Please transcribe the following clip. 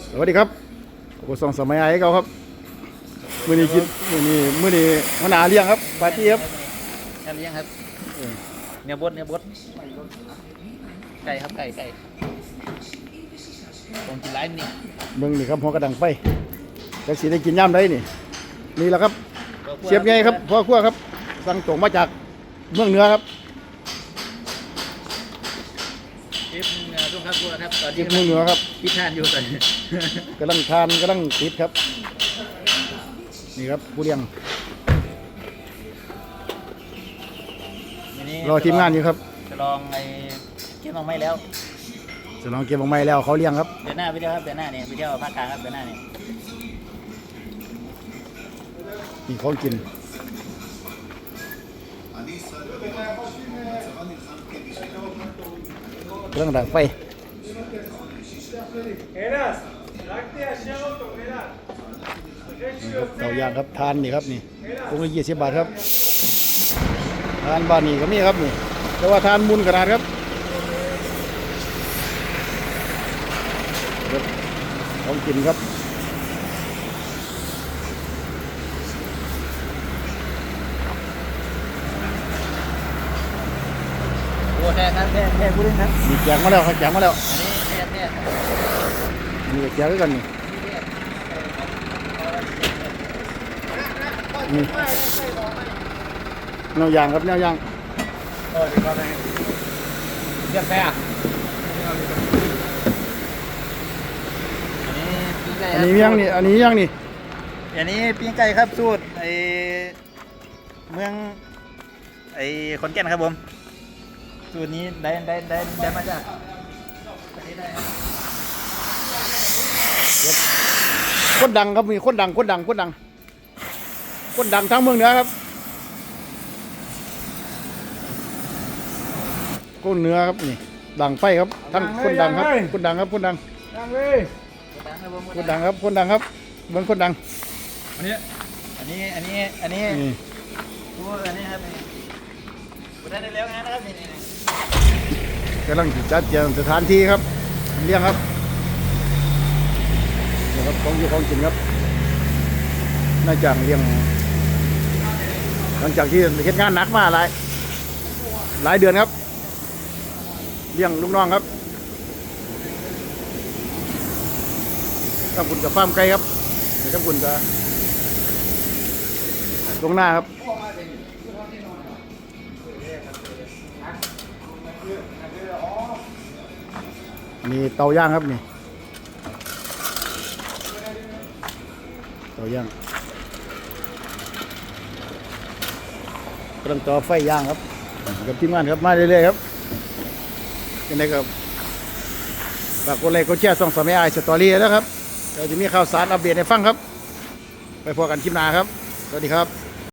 สวัสดีครับโอ้สองสมัยไอ้เก่าครับมื้อนี้กินมื้อนี้มื้อนี้มะนาวเลี้ยงครับปาร์ตี้ครับแค่เลี้ยงครับเนื้อบดเนื้อบดไก่ครับไก่ไก่ผมกินไลฟ์นี่เบิ่งนี่ครับหัวกระดังไปจักสิได้กินย่ำได้นี่นี่แหละครับเสียบใหญ่ครับพ่อครัวครับ สั่งตรงมาจากเมืองเหนือครับ เชฟเนื้อตุ้งครับครัวครับตอนที่ที่เมืองเหนือครับพิธานอยู่ตอนนี้กำลังทานกำลังติดครับ นี่ครับผู้เลี้ยงวันนี้รอทีมงานอยู่ครับจะลองไอ้เก็บมาไม่แล้วจะลองเก็บออกไม้แล้วเขาเลี้ยงครับเดือนหน้าไปเที่ยวครับเดือนหน้าเนี่ยไปเที่ยวภาคกลางครับเดือนหน้าเนี่ยนี่ของกิน เรื่องดังไฟ Eras, tráete allá otro, mira. เตาย่างครับทานนี่ครับนี่คงละยี่สิบบาทครับทานบ้านนี่ก็มีครับนี่ แต่ว่าทานมุนขนาดครับครับของกินครับ แท้ครับแท้แท้พูดเล่นครับมีแจกมาแล้วครับแจกมาแล้วอันนี้แท้แท้มีแจกด้วยกันนี่นี่แนวยางครับแนวยางโอ้ดีครับเรียกแท้อะอันนี้ปิ้งไก่อันนี้ยังนี่ อันนี้ยังนี่ อันนี้ปิ้งไก่ครับสูตรไอเมืองไอขอนแก่นครับผม ตรนี้ได้ได้ได้ได้มาจากอันนี้ได้ครับคนดังครับมีคนดังคนดังคนดังคนดังทั้งเมืองเหนือครับคนเหนือครับนี่ดังไปครับทั้งคนดังครับคนดังครับคนดังยังเลยดังครับผมคนดังครับคนดังครับเมืองคนดังอันนี้อันนี้อันนี้อันนี้นี่พูดอันนี้ครับนี่พูด ได้แล้วงานะครับนี่กำลังจัดเตรียมสถานที่ครับเลี้ยงครับนี่ครับของอยู่ของกินครับน่าจะเลี้ยง หลังจากที่เฮ็ดงานหนักมาหลายหลายเดือนครับ เลี้ยงลูกน้องครับต้องคุณกับฟาร์มไก่ครับเดี๋ยวต้องคุณจะตรงหน้าครับ มีเตาย่างครับนี่ เตาย่างกำลังต่อไฟย่างครับกับทีมงานครับมาเรื่อยๆครับยังไงครับฝากกดไลค์กดแชร์ส่องสมัยไอสตอรี่แล้วครับเดี๋ยวจะมีข่าวสารอัปเดตให้ฟังครับ ไปพอกันคลิปหน้าครับ สวัสดีครับ